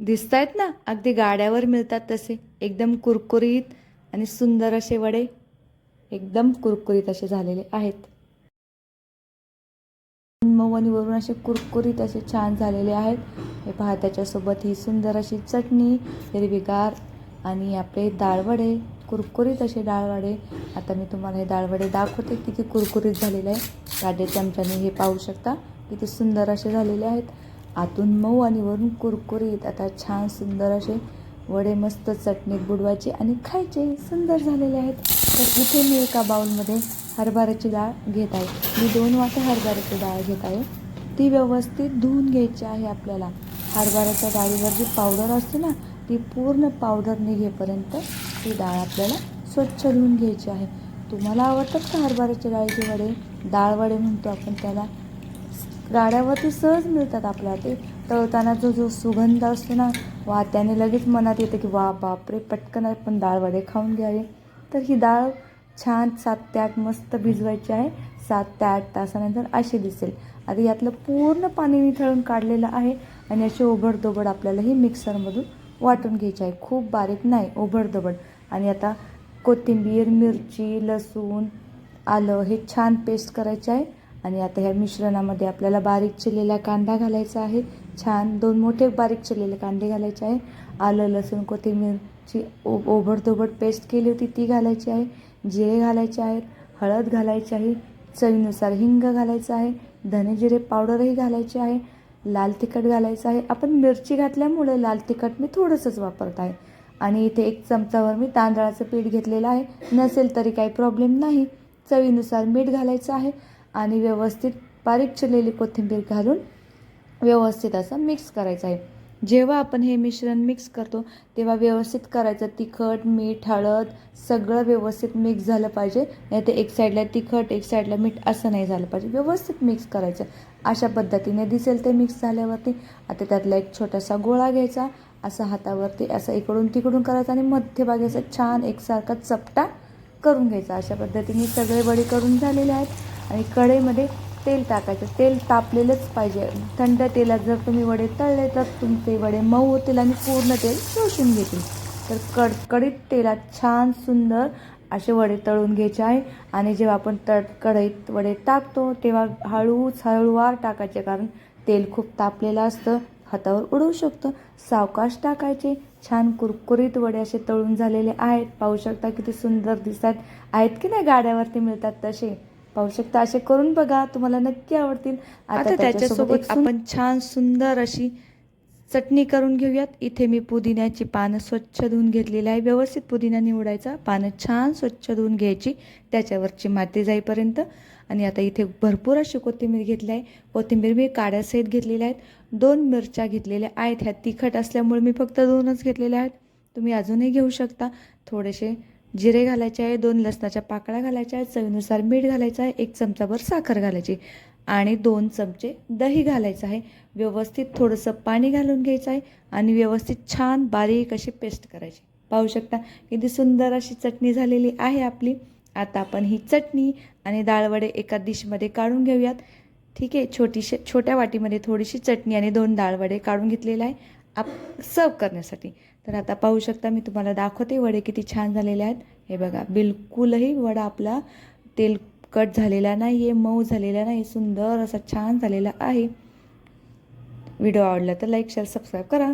दिसत आहेत ना? अगदी गाड्यावर मिळतात तसे. एकदम कुरकुरीत आणि सुंदर असे वडे. एकदम कुरकुरीत असे झालेले आहेत. मवनीवरून असे कुरकुरीत असे छान झालेले आहेत. हे पहा त्याच्यासोबत ही सुंदर अशी चटणी हिरवीगार आणि आपले डाळवडे. कुरकुरीत असे डाळवडे. आता मी तुम्हाला हे डाळवडे दाखवते किती कुरकुरीत झालेले आहे. गाडे चमच्याने हे पाहू शकता किती सुंदर असे झालेले आहेत. आतून मऊ आणि वरून कुरकुरीत आता छान सुंदर असे वडे मस्त चटणीत बुडवायचे आणि खायचे. सुंदर झालेले आहेत. तर इथे मी एका बाउलमध्ये हरभऱ्याची डाळ घेत आहे. मी दोन वाट्या हरभऱ्याची डाळ घेत आहे. ती व्यवस्थित धुवून घ्यायची आहे आपल्याला. हरभऱ्याच्या डाळीवर जी पावडर असते ना ती पूर्ण पावडर निघेपर्यंत ती डाळ आपल्याला स्वच्छ धुवून घ्यायची आहे. तुम्हाला आवडतात का हरभऱ्याच्या डाळीचे वडे? डाळ वडे म्हणतो आपण त्याला. गाड्यावरती सहज मिळतात आपल्याला. ते तळताना जो जो सुगंध असतो ना वा त्याने लगेच मनात येतं की वा बापरे पटकन आपण डाळ वडे खाऊन घ्यावे. तर ही डाळ छान सात ते आठ मस्त भिजवायची आहे. सात ते आठ तासानंतर अशी दिसेल. आता यातलं पूर्ण पाणी निथळून काढलेलं आहे आणि अशी ओबडदोबड आपल्याला ही मिक्सरमधून वाटून घ्यायची आहे. खूप बारीक नाही ओबडदोबड आणि आता कोथिंबीर मिरची लसूण आलं हे छान पेस्ट करायचे आहे. आणि आता ह्या मिश्रणामध्ये आपल्याला बारीक चिरलेला कांदा घालायचा आहे. छान दोन मोठे बारीक चिरलेले कांदे घालायचे आहे. आलं लसूण कोथिंबीरची ओ ओबडधोबड पेस्ट केली होती ती घालायची आहे. जिरे घालायचे आहेत. हळद घालायची आहे. चवीनुसार हिंग घालायचं आहे. धने जिरे पावडरही घालायचे आहे. लाल तिखट घालायचं आहे. आपण मिरची घातल्यामुळे लाल तिखट मी थोडंसंच वापरत आहे आणि इथे एक चमचावर मी तांदळाचं पीठ घेतलेलं आहे. नसेल तरी काही प्रॉब्लेम नाही. चवीनुसार मीठ घालायचं आहे. आणि व्यवस्थित बारीक चिरलेली कोथिंबीर घालून व्यवस्थित असं मिक्स करायचं आहे. जेव्हा आपण हे मिश्रण मिक्स करतो तेव्हा व्यवस्थित करायचं तिखट मीठ हळद सगळं व्यवस्थित मिक्स झालं पाहिजे. नाही ते एक साईडला तिखट एक साईडला मीठ असं नाही झालं पाहिजे. व्यवस्थित मिक्स करायचं. अशा पद्धतीने दिसेल ते मिक्स झाल्यावरती. आता त्यातला एक छोटासा गोळा घ्यायचा. असा हातावरती असं इकडून तिकडून करायचा आणि मध्यभागी असं छान एकसारखा चपटा करून घ्यायचा. अशा पद्धतीने सगळे बडी करून झालेले आहेत. आणि कढईमध्ये तेल टाकायचं. तेल तापलेलंच पाहिजे. थंड तेलात जर तुम्ही वडे तळले तर तुमचे वडे मऊ होतील आणि पूर्ण तेल शोषून घेतील. तर कडकडीत तेलात छान सुंदर असे वडे तळून घ्यायचे आहे. आणि जेव्हा आपण तळ कढईत वडे टाकतो तेव्हा हळूच हळूवार टाकायचे कारण तेल खूप तापलेलं असतं. हातावर उडवू शकतं. सावकाश टाकायचे. छान कुरकुरीत वडे असे तळून झालेले आहेत. पाहू शकता किती सुंदर दिसतात. आहेत की नाही? गाड्यावरती मिळतात तसे. पाहू शकता. असे करून बघा तुम्हाला नक्की आवडतील. आता त्याच्यासोबत आपण छान सुंदर अशी चटणी करून घेऊयात. इथे मी पुदिन्याची पानं स्वच्छ धुवून घेतलेली आहे. व्यवस्थित पुदिना निवडायचा. पानं छान स्वच्छ धुवून घ्यायची. त्याच्यावरची माती जाईपर्यंत. आणि आता इथे भरपूर अशी कोथिंबीर घेतली आहे. कोथिंबीर मी काड्यासहित घेतलेल्या आहेत. दोन मिरच्या घेतलेल्या आहेत. ह्या तिखट असल्यामुळे मी फक्त दोनच घेतलेल्या आहेत. तुम्ही अजूनही घेऊ शकता. थोडेसे जिरे घालायचे आहे दोन लसणाच्या पाकळ्या घालायच्या आहेत चवीनुसार मीठ घालायचं आहे एक चमचाभर साखर घालायची आणि दोन चमचे दही घालायचं आहे. व्यवस्थित थोडंसं पाणी घालून घ्यायचं आहे आणि व्यवस्थित छान बारीक अशी पेस्ट करायची. पाहू शकता किती सुंदर अशी चटणी झालेली आहे आपली. आता आपण ही चटणी आणि डाळवडे एका डिशमध्ये काढून घेऊयात. ठीक आहे छोटीशी छोट्या वाटीमध्ये थोडीशी चटणी आणि दोन डाळवडे काढून घेतलेले आहे. आप सर्व करण्यासाठी. तर आता पाहू शकता मी तुम्हाला दाखवते वडे किती छान झालेले आहेत. हे बघा बिलकुलही वडा आपला तेलकट झालेला नाही आहे मऊ झालेला नाही सुंदर असा छान झालेला आहे. व्हिडिओ आवडला तर लाईक शेअर सबस्क्राईब करा.